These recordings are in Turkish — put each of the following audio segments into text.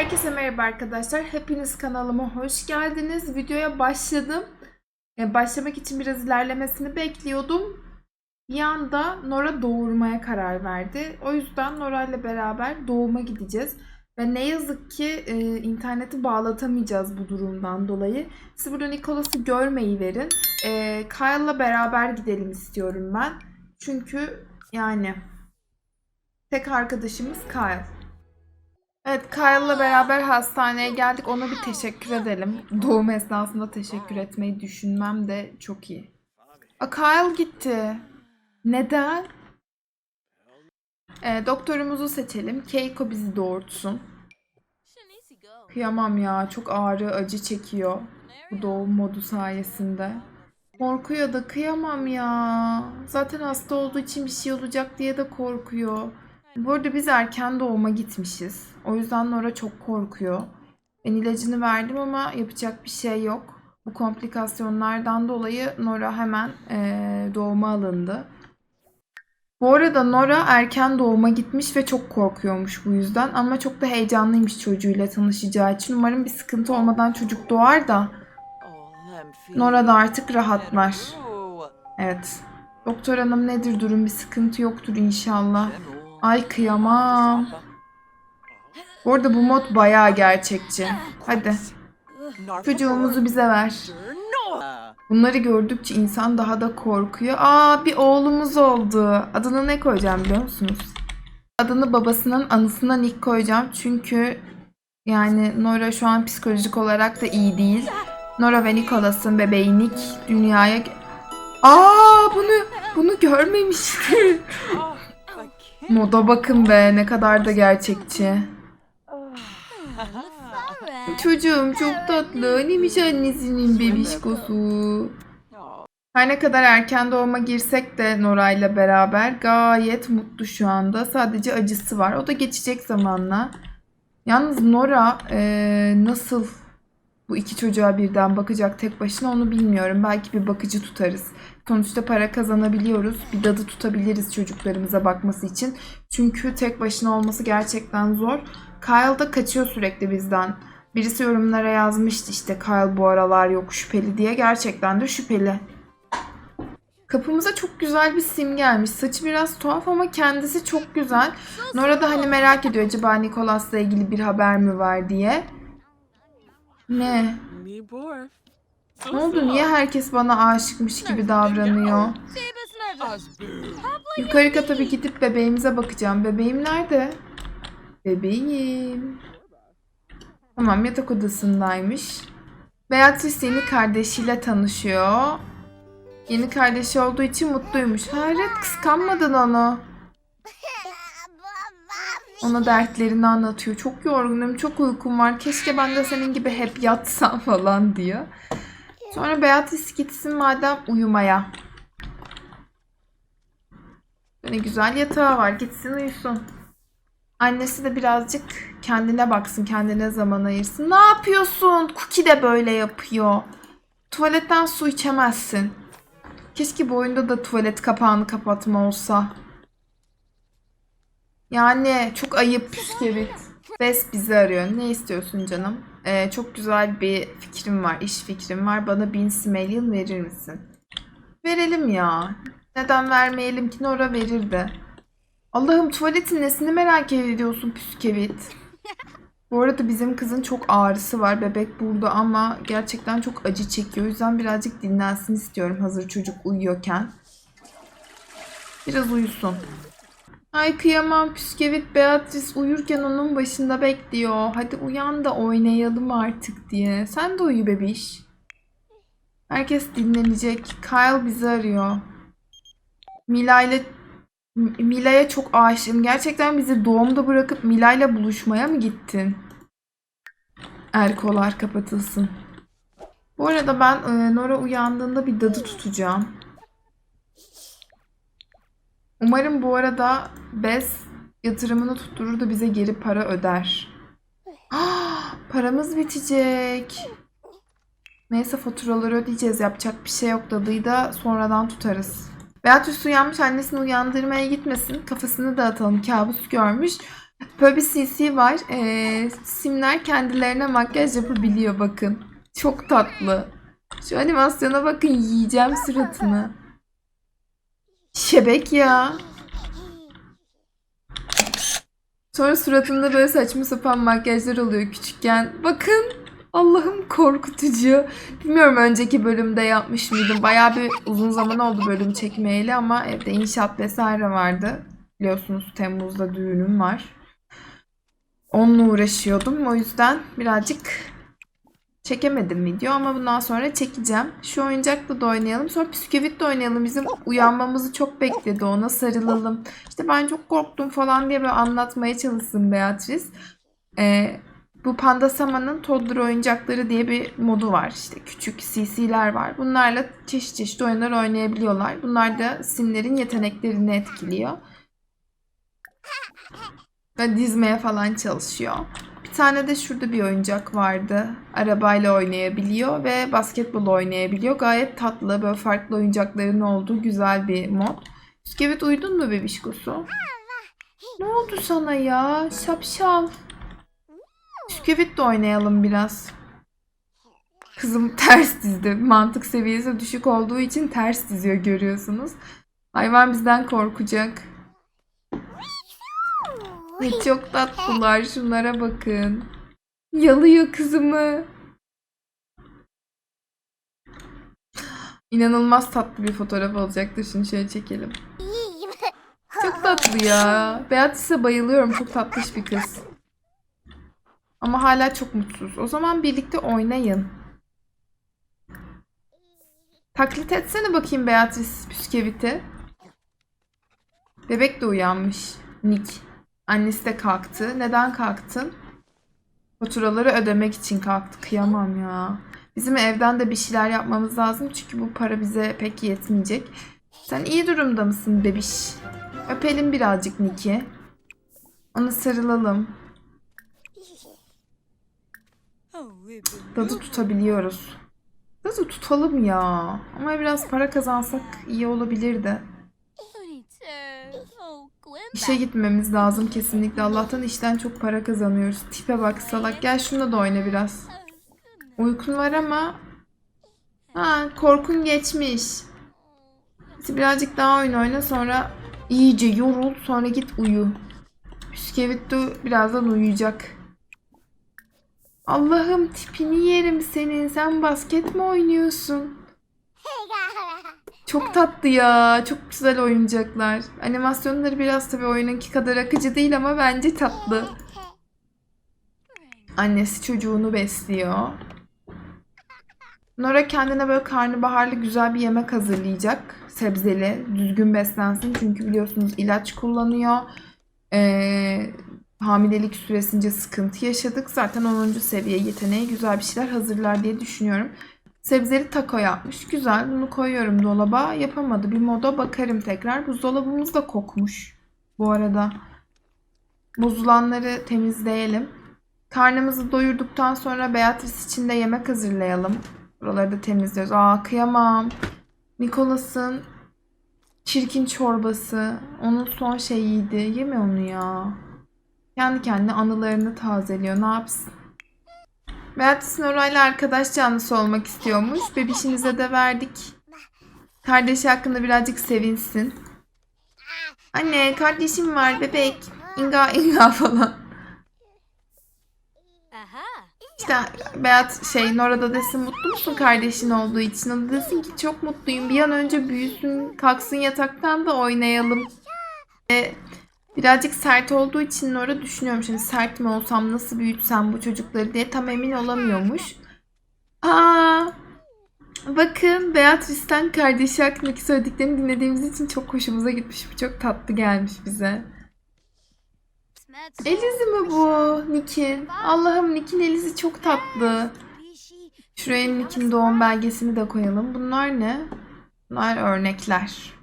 Herkese merhaba arkadaşlar. Hepiniz kanalıma hoş geldiniz. Videoya başladım. Ee, başlamak için biraz ilerlemesini bekliyordum. Bir anda Nora doğurmaya karar verdi. O yüzden Nora ile beraber doğuma gideceğiz. Ve ne yazık ki e, interneti bağlatamayacağız bu durumdan dolayı. Siz burada Nicholas'ı görmeyi verin. E, Kyle'la beraber gidelim istiyorum ben. Çünkü yani tek arkadaşımız Kyle. Evet Kyle'la beraber hastaneye geldik. Ona bir teşekkür edelim. Doğum esnasında teşekkür etmeyi düşünmem de çok iyi. A, Kyle gitti. Neden? Ee, doktorumuzu seçelim. Keiko bizi doğurtsun. Kıyamam ya. Çok ağrı, acı çekiyor. Bu doğum modu sayesinde. Korkuyor da kıyamam ya. Zaten hasta olduğu için bir şey olacak diye de korkuyor. Bu arada biz erken doğuma gitmişiz. O yüzden Nora çok korkuyor. Ben ilacını verdim ama yapacak bir şey yok. Bu komplikasyonlardan dolayı Nora hemen eee, doğuma alındı. Bu arada Nora erken doğuma gitmiş ve çok korkuyormuş bu yüzden. Ama çok da heyecanlıymış çocuğuyla tanışacağı için. Umarım bir sıkıntı olmadan çocuk doğar da Nora da artık rahatlar. Evet. Doktor hanım nedir durum? Bir sıkıntı yoktur inşallah. Ay kıyamam. Bu arada bu mod bayağı gerçekçi. Hadi çocuğumuzu bize ver. Bunları gördükçe insan daha da korkuyor. Aa bir oğlumuz oldu. Adını ne koyacağım biliyor musunuz? Adını babasının anısına Nick koyacağım. Çünkü yani Nora şu an psikolojik olarak da iyi değil. Nora ve Nicholas'ın bebeği Nick dünyaya... Aa bunu bunu görmemiştim. Moda bakın be ne kadar da gerçekçi. Çocuğum çok tatlı. Neymiş annesinin bebişkosu. Her ne kadar erken doğuma girsek de Nora ile beraber gayet mutlu şu anda. Sadece acısı var. O da geçecek zamanla. Yalnız Nora eee, nasıl bu iki çocuğa birden bakacak tek başına onu bilmiyorum. Belki bir bakıcı tutarız. Sonuçta para kazanabiliyoruz. Bir dadı tutabiliriz çocuklarımıza bakması için. Çünkü tek başına olması gerçekten zor. Kyle da kaçıyor sürekli bizden. Birisi yorumlara yazmıştı işte Kyle bu aralar yok şüpheli diye. Gerçekten de şüpheli. Kapımıza çok güzel bir sim gelmiş. Saçı biraz tuhaf ama kendisi çok güzel. Nora da hani merak ediyor acaba Nicholas'la ilgili bir haber mi var diye. Ne? Ne oldu? Niye herkes bana aşıkmış gibi davranıyor? Yukarı kata bir gidip bebeğimize bakacağım. Bebeğim nerede? Bebeğim. Tamam yatak odasındaymış. Beatrice yeni kardeşiyle tanışıyor. Yeni kardeşi olduğu için mutluymuş. Hayret kıskanmadın onu. Ona dertlerini anlatıyor. Çok yorgunum, çok uykum var. Keşke ben de senin gibi hep yatsam falan diyor. Sonra Beatrice gitsin madem uyumaya. Ne güzel yatağı var. Gitsin uyusun. Annesi de birazcık kendine baksın, kendine zaman ayırsın. Ne yapıyorsun? Cookie de böyle yapıyor. Tuvaletten su içemezsin. Keşke bu oyunda da tuvalet kapağını kapatma olsa. Yani çok ayıp püskevit. Bes bizi arıyor. Ne istiyorsun canım? Ee, çok güzel bir fikrim var, iş fikrim var. Bana bin Smelian verir misin? Verelim ya. Neden vermeyelim ki Nora verirdi. Allah'ım tuvaletin nesini merak ediyorsun püskevit? Bu arada bizim kızın çok ağrısı var. Bebek burada ama gerçekten çok acı çekiyor. O yüzden birazcık dinlensin istiyorum hazır çocuk uyuyorken. Biraz uyusun. Ay kıyamam püskevit Beatrice uyurken onun başında bekliyor. Hadi uyan da oynayalım artık diye. Sen de uyu bebiş. Herkes dinlenecek. Kyle bizi arıyor. Mila ile Mila'ya çok aşığım. Gerçekten bizi doğumda bırakıp Mila ile buluşmaya mı gittin? Erkolar kapatılsın. Bu arada ben e, Nora uyandığında bir dadı tutacağım. Umarım bu arada Bes yatırımını tutturur da bize geri para öder. Ah, paramız bitecek. Neyse faturaları ödeyeceğiz. Yapacak bir şey yok. Dadıyı da sonradan tutarız. Beatrice uyanmış annesini uyandırmaya gitmesin. Kafasını dağıtalım. Kabus görmüş. Böyle bir CC var. Ee, simler kendilerine makyaj yapabiliyor bakın. Çok tatlı. Şu animasyona bakın yiyeceğim suratını. Şebek ya. Sonra suratında böyle saçma sapan makyajlar oluyor küçükken. Bakın Allah'ım korkutucu. Bilmiyorum önceki bölümde yapmış mıydım. Bayağı bir uzun zaman oldu bölüm çekmeyeli ama evde inşaat vesaire vardı. Biliyorsunuz Temmuz'da düğünüm var. Onunla uğraşıyordum. O yüzden birazcık çekemedim video ama bundan sonra çekeceğim. Şu oyuncakla da oynayalım. Sonra bisküvitle oynayalım. Bizim uyanmamızı çok bekledi. Ona sarılalım. İşte ben çok korktum falan diye böyle anlatmaya çalışsın Beatrice. Ee, bu Panda Sama'nın Toddler oyuncakları diye bir modu var. İşte küçük CC'ler var. Bunlarla çeşit çeşit oyunlar oynayabiliyorlar. Bunlar da simlerin yeteneklerini etkiliyor. Ve dizmeye falan çalışıyor. Tane de şurada bir oyuncak vardı. Arabayla oynayabiliyor ve basketbol oynayabiliyor. Gayet tatlı, böyle farklı oyuncakların olduğu güzel bir mod. Bisküvit uyudun mu bebişkosu? Ne oldu sana ya? Şapşal. Bisküvit de oynayalım biraz. Kızım ters dizdi. Mantık seviyesi düşük olduğu için ters diziyor görüyorsunuz. Hayvan bizden korkacak. Ay, çok tatlılar. Şunlara bakın. Yalıyor kızımı. İnanılmaz tatlı bir fotoğraf olacaktır. Şunu şöyle çekelim. Çok tatlı ya. Beatrice'e bayılıyorum. Çok tatlış bir kız. Ama hala çok mutsuz. O zaman birlikte oynayın. Taklit etsene bakayım Beatrice Püskevit'i. Bebek de uyanmış. Nick. Annesi de kalktı. Neden kalktın? Faturaları ödemek için kalktı. Kıyamam ya. Bizim evden de bir şeyler yapmamız lazım. Çünkü bu para bize pek yetmeyecek. Sen iyi durumda mısın bebiş? Öpelim birazcık Nick'i. Ona sarılalım. Dadı tutabiliyoruz. Dadı tutalım ya. Ama biraz para kazansak iyi olabilirdi. İşe gitmemiz lazım kesinlikle. Allah'tan işten çok para kazanıyoruz. Tipe bak salak. Gel şununla da oyna biraz. Uykun var ama... Ha korkun geçmiş. Birazcık daha oyun oyna sonra iyice yorul sonra git uyu. Bisküvit de birazdan uyuyacak. Allah'ım tipini yerim senin. Sen basket mi oynuyorsun? Çok tatlı ya. Çok güzel oyuncaklar. Animasyonları biraz tabii oyununki kadar akıcı değil ama bence tatlı. Annesi çocuğunu besliyor. Nora kendine böyle karnabaharlı güzel bir yemek hazırlayacak. Sebzeli, düzgün beslensin. Çünkü biliyorsunuz ilaç kullanıyor. Ee, hamilelik süresince sıkıntı yaşadık. Zaten 10. seviye yeteneği güzel bir şeyler hazırlar diye düşünüyorum. Sebzeli taco yapmış. Güzel. Bunu koyuyorum dolaba. Yapamadı. Bir moda bakarım tekrar. Buzdolabımız da kokmuş. Bu arada. Bozulanları temizleyelim. Karnımızı doyurduktan sonra Beatrice için de yemek hazırlayalım. Buraları da temizliyoruz. Aa kıyamam. Nikolas'ın çirkin çorbası. Onun son şeyiydi. Yeme onu ya. Kendi kendine anılarını tazeliyor. Ne yapsın? Beatrice Noray'la arkadaş canlısı olmak istiyormuş. Bebişinize de verdik. Kardeşi hakkında birazcık sevinsin. Anne kardeşim var bebek. İnga inga falan. İşte Beat şey Nora da desin mutlu musun kardeşin olduğu için? O da desin ki çok mutluyum. Bir an önce büyüsün, kalksın yataktan da oynayalım. E, birazcık sert olduğu için Nora düşünüyorum şimdi sert mi olsam nasıl büyütsem bu çocukları diye tam emin olamıyormuş. Aa, bakın Beatrice'ten kardeşi hakkındaki söylediklerini dinlediğimiz için çok hoşumuza gitmiş. Bu çok tatlı gelmiş bize. Elizi mi bu Nick'in? Allah'ım Nick'in Elizi çok tatlı. Şuraya Nick'in doğum belgesini de koyalım. Bunlar ne? Bunlar örnekler.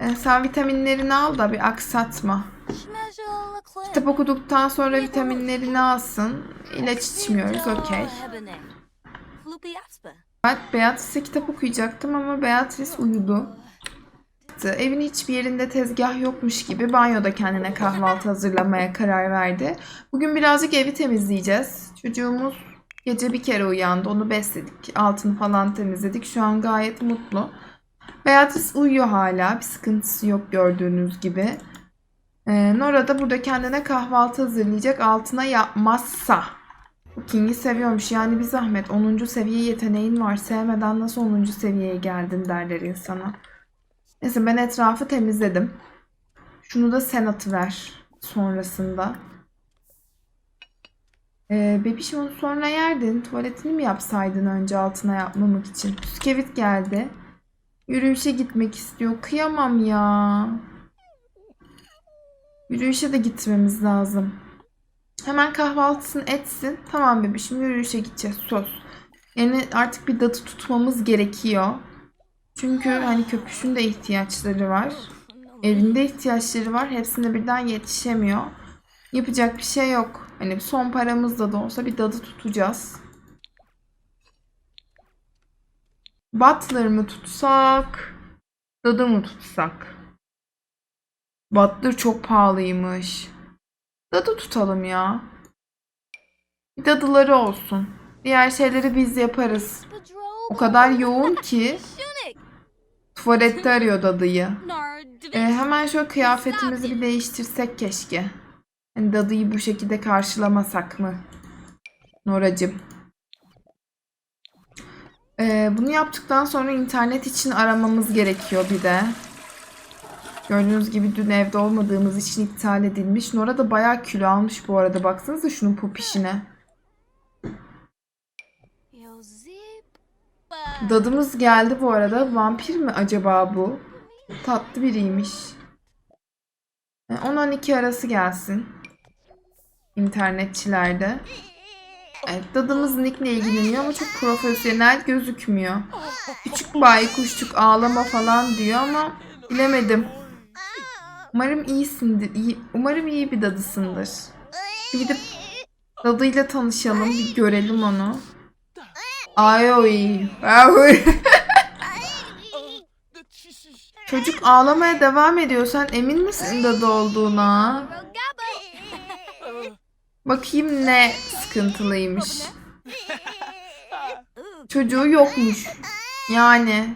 E, sen vitaminlerini al da bir aksatma. Kitap okuduktan sonra vitaminlerini alsın. İlaç içmiyoruz okey. Ben Beatrice'e kitap okuyacaktım ama Beatrice uyudu. Evin hiçbir yerinde tezgah yokmuş gibi banyoda kendine kahvaltı hazırlamaya karar verdi. Bugün birazcık evi temizleyeceğiz. Çocuğumuz gece bir kere uyandı. Onu besledik. Altını falan temizledik. Şu an gayet mutlu. Beatrice uyuyor hala. Bir sıkıntısı yok gördüğünüz gibi. Ee, Nora da burada kendine kahvaltı hazırlayacak. Altına yapmazsa. King'i seviyormuş. Yani bir zahmet 10. seviye yeteneğin var. Sevmeden nasıl 10. seviyeye geldin derler insana. Neyse ben etrafı temizledim. Şunu da sen atıver sonrasında. Ee, bebişim onu sonra yerdin. Tuvaletini mi yapsaydın önce altına yapmamak için? Püskevit geldi. Yürüyüşe gitmek istiyor. Kıyamam ya. Yürüyüşe de gitmemiz lazım. Hemen kahvaltısını etsin. Tamam bebişim yürüyüşe gideceğiz. Söz. Yani artık bir dadı tutmamız gerekiyor. Çünkü hani köpüşün de ihtiyaçları var. Evinde ihtiyaçları var. Hepsine birden yetişemiyor. Yapacak bir şey yok. Hani son paramızla da olsa bir dadı tutacağız. Butler mı tutsak? Dadı mı tutsak? Butler çok pahalıymış. Dadı tutalım ya. Dadıları olsun. Diğer şeyleri biz yaparız. O kadar yoğun ki tuvalette arıyor dadıyı. Ee, hemen şöyle kıyafetimizi bir değiştirsek keşke. Hani dadıyı bu şekilde karşılamasak mı? Noracım. Ee, bunu yaptıktan sonra internet için aramamız gerekiyor bir de. Gördüğünüz gibi dün evde olmadığımız için iptal edilmiş. Nora da bayağı kilo almış bu arada. Baksanıza şunun popişine. Dadımız geldi bu arada. Vampir mi acaba bu? Tatlı biriymiş. E, 10-12 arası gelsin. İnternetçilerde. Evet, dadımız Nick'le ilgileniyor ama çok profesyonel gözükmüyor. Küçük baykuşçuk ağlama falan diyor ama bilemedim. Umarım iyisindir. iyi- umarım iyi bir dadısındır. Bir gidip dadıyla tanışalım, bir görelim onu. Ay oy. Çocuk ağlamaya devam ediyor. Sen emin misin dadı olduğuna? Bakayım ne sıkıntılıymış. Çocuğu yokmuş. Yani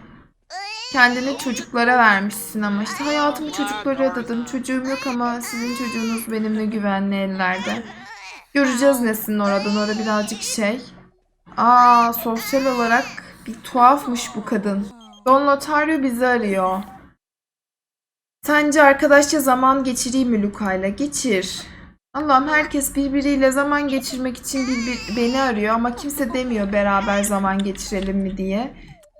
kendini çocuklara vermişsin ama işte hayatımı çocuklara adadım. Çocuğum yok ama sizin çocuğunuz benimle güvenli ellerde. Göreceğiz nesin oradan. Orada birazcık şey. Aa sosyal olarak bir tuhafmış bu kadın. Don Lotario bizi arıyor. Sence arkadaşça zaman geçireyim mi Luka'yla? Geçir. Allah'ım herkes birbiriyle zaman geçirmek için bir, bir- beni arıyor ama kimse demiyor beraber zaman geçirelim mi diye.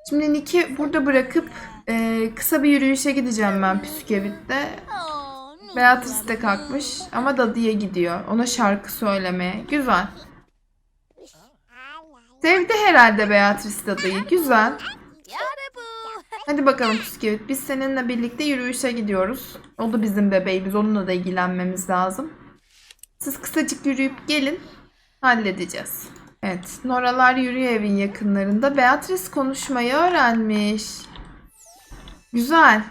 Şimdi Nick'i burada bırakıp e, kısa bir yürüyüşe gideceğim ben Püskevit'te. Beatrice de kalkmış ama Dadı'ya gidiyor. Ona şarkı söylemeye. Güzel. Sevdi herhalde Beatrice Dadı'yı. Güzel. Hadi bakalım Püskevit. Biz seninle birlikte yürüyüşe gidiyoruz. O da bizim bebeğimiz. Onunla da ilgilenmemiz lazım. Siz kısacık yürüyüp gelin. Halledeceğiz. Evet. Noralar yürüyor evin yakınlarında. Beatrice konuşmayı öğrenmiş. Güzel.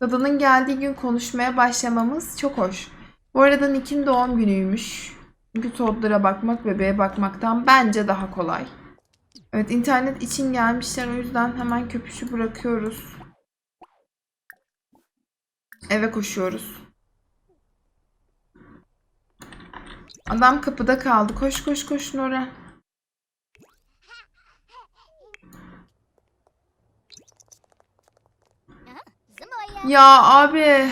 Kadının geldiği gün konuşmaya başlamamız çok hoş. Bu arada Nick'in doğum günüymüş. Çünkü Toddler'a bakmak bebeğe bakmaktan bence daha kolay. Evet internet için gelmişler o yüzden hemen köpüşü bırakıyoruz. Eve koşuyoruz. Adam kapıda kaldı. Koş koş koş Nora. Ya abi.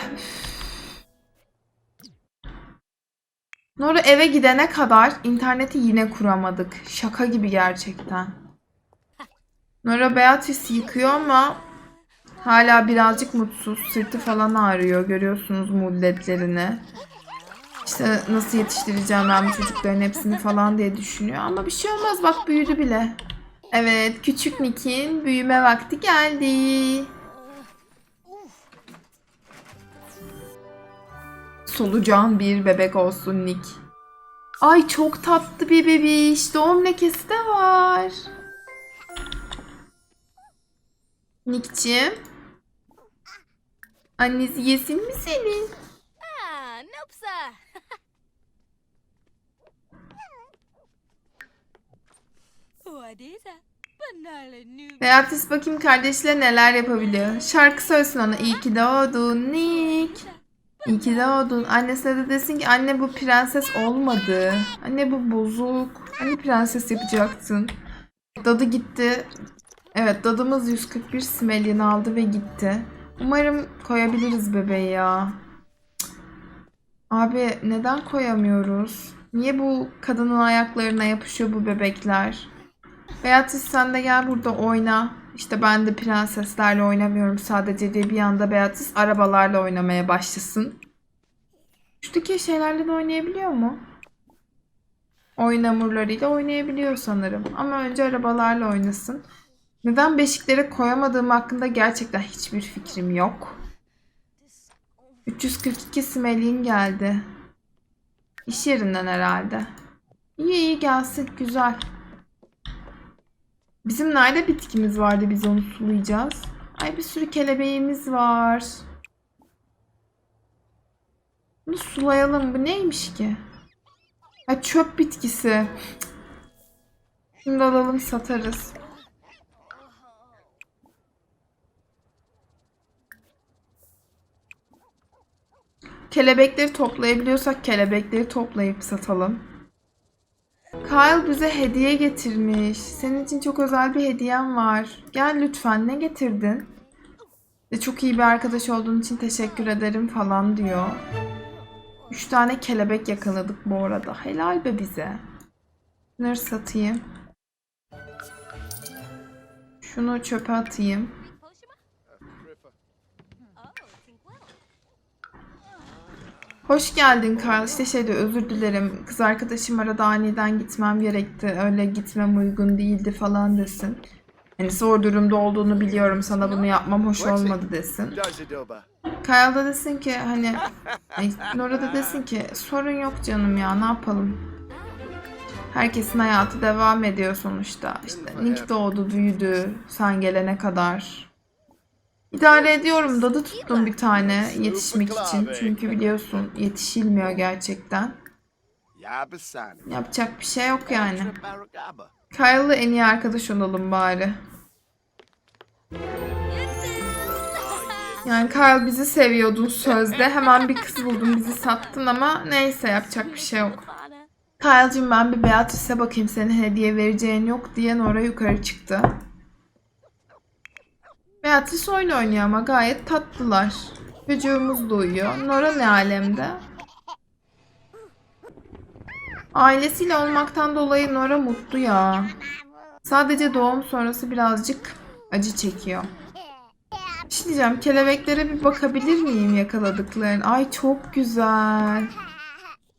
Nora eve gidene kadar interneti yine kuramadık. Şaka gibi gerçekten. Nora Beatrice yıkıyor ama hala birazcık mutsuz. Sırtı falan ağrıyor. Görüyorsunuz mulletlerini. İşte nasıl yetiştireceğim ben bu çocukların hepsini falan diye düşünüyor. Ama bir şey olmaz bak büyüdü bile. Evet küçük Nick'in büyüme vakti geldi. Solucan bir bebek olsun Nick. Ay çok tatlı bir bebiş. Doğum lekesi de var. Nick'ciğim. Annesi yesin mi senin? New. Beatrice bakayım kardeşle neler yapabiliyor. Şarkı söylesin ona. İyi ki doğdun Nick. İyi ki doğdun. Annesine de desin ki anne bu prenses olmadı. Anne bu bozuk. Hani prenses yapacaktın. Dadı gitti. Evet dadımız 141 simelyen aldı ve gitti. Umarım koyabiliriz bebeği ya. Abi neden koyamıyoruz? Niye bu kadının ayaklarına yapışıyor bu bebekler? Beatrice sen de gel burada oyna. İşte ben de prenseslerle oynamıyorum sadece diye bir anda Beatrice arabalarla oynamaya başlasın. Şuradaki şeylerle de oynayabiliyor mu? Oyun hamurlarıyla oynayabiliyor sanırım. Ama önce arabalarla oynasın. Neden beşiklere koyamadığım hakkında gerçekten hiçbir fikrim yok. 342 simelin geldi. İş yerinden herhalde. İyi iyi gelsin güzel. Bizim nerede bitkimiz vardı biz onu sulayacağız. Ay bir sürü kelebeğimiz var. Bunu sulayalım. Bu neymiş ki? Ha çöp bitkisi. Şunu da alalım satarız. Kelebekleri toplayabiliyorsak kelebekleri toplayıp satalım. Kyle bize hediye getirmiş. Senin için çok özel bir hediyem var. Gel lütfen ne getirdin? Ve çok iyi bir arkadaş olduğun için teşekkür ederim falan diyor. Üç tane kelebek yakaladık bu arada. Helal be bize. Bunları satayım. Şunu çöpe atayım. Hoş geldin Kyle. İşte şeyde özür dilerim. Kız arkadaşım arada aniden gitmem gerekti. Öyle gitmem uygun değildi falan desin. Hani zor durumda olduğunu biliyorum. Sana bunu yapmam hoş olmadı desin. Dazidoba. Kyle da desin ki hani Nora da desin ki sorun yok canım ya ne yapalım. Herkesin hayatı devam ediyor sonuçta. İşte Nick doğdu büyüdü sen gelene kadar. İdare ediyorum dadı tuttum bir tane yetişmek için. Çünkü biliyorsun yetişilmiyor gerçekten. Yapacak bir şey yok yani. Kyle'la en iyi arkadaş olalım bari. Yani Kyle bizi seviyordun sözde. Hemen bir kız buldun bizi sattın ama neyse yapacak bir şey yok. Kyle'cığım ben bir Beatrice'e bakayım senin hediye vereceğin yok diye Nora yukarı çıktı. Beatrice oyun oynuyor ama gayet tatlılar. Çocuğumuz da uyuyor. Nora ne alemde? Ailesiyle olmaktan dolayı Nora mutlu ya. Sadece doğum sonrası birazcık acı çekiyor. Bir şey diyeceğim. Kelebeklere bir bakabilir miyim yakaladıkların? Ay çok güzel.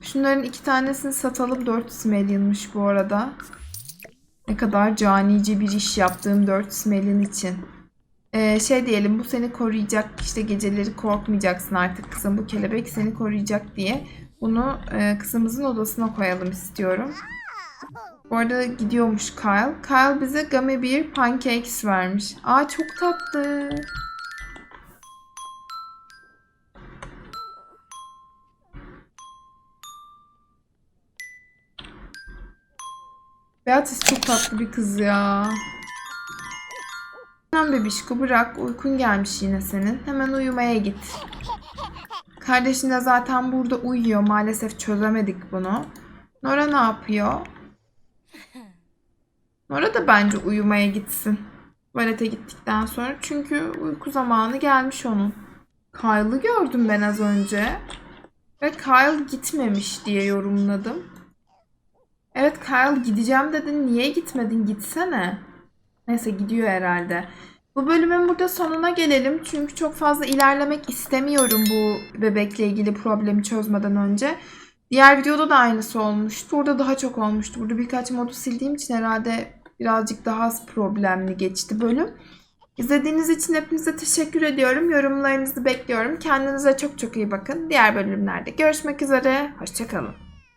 Şunların iki tanesini satalım. 4 smellinmiş bu arada. Ne kadar canice bir iş yaptığım 4 smelin için. Ee, şey diyelim bu seni koruyacak işte geceleri korkmayacaksın artık kızım bu kelebek seni koruyacak diye bunu e, kızımızın odasına koyalım istiyorum. Bu arada gidiyormuş Kyle. Kyle bize gummy bear pancakes vermiş. Aa çok tatlı. Beatrice çok tatlı bir kız ya. Tamam bebişko bırak. Uykun gelmiş yine senin. Hemen uyumaya git. Kardeşin de zaten burada uyuyor. Maalesef çözemedik bunu. Nora ne yapıyor? Nora da bence uyumaya gitsin. Tuvalete gittikten sonra. Çünkü uyku zamanı gelmiş onun. Kyle'ı gördüm ben az önce. Ve Kyle gitmemiş diye yorumladım. Evet Kyle gideceğim dedin. Niye gitmedin? Gitsene. Neyse gidiyor herhalde. Bu bölümün burada sonuna gelelim. Çünkü çok fazla ilerlemek istemiyorum bu bebekle ilgili problemi çözmeden önce. Diğer videoda da aynısı olmuştu. Burada daha çok olmuştu. Burada birkaç modu sildiğim için herhalde birazcık daha az problemli geçti bölüm. İzlediğiniz için hepinize teşekkür ediyorum. Yorumlarınızı bekliyorum. Kendinize çok çok iyi bakın. Diğer bölümlerde görüşmek üzere. Hoşçakalın.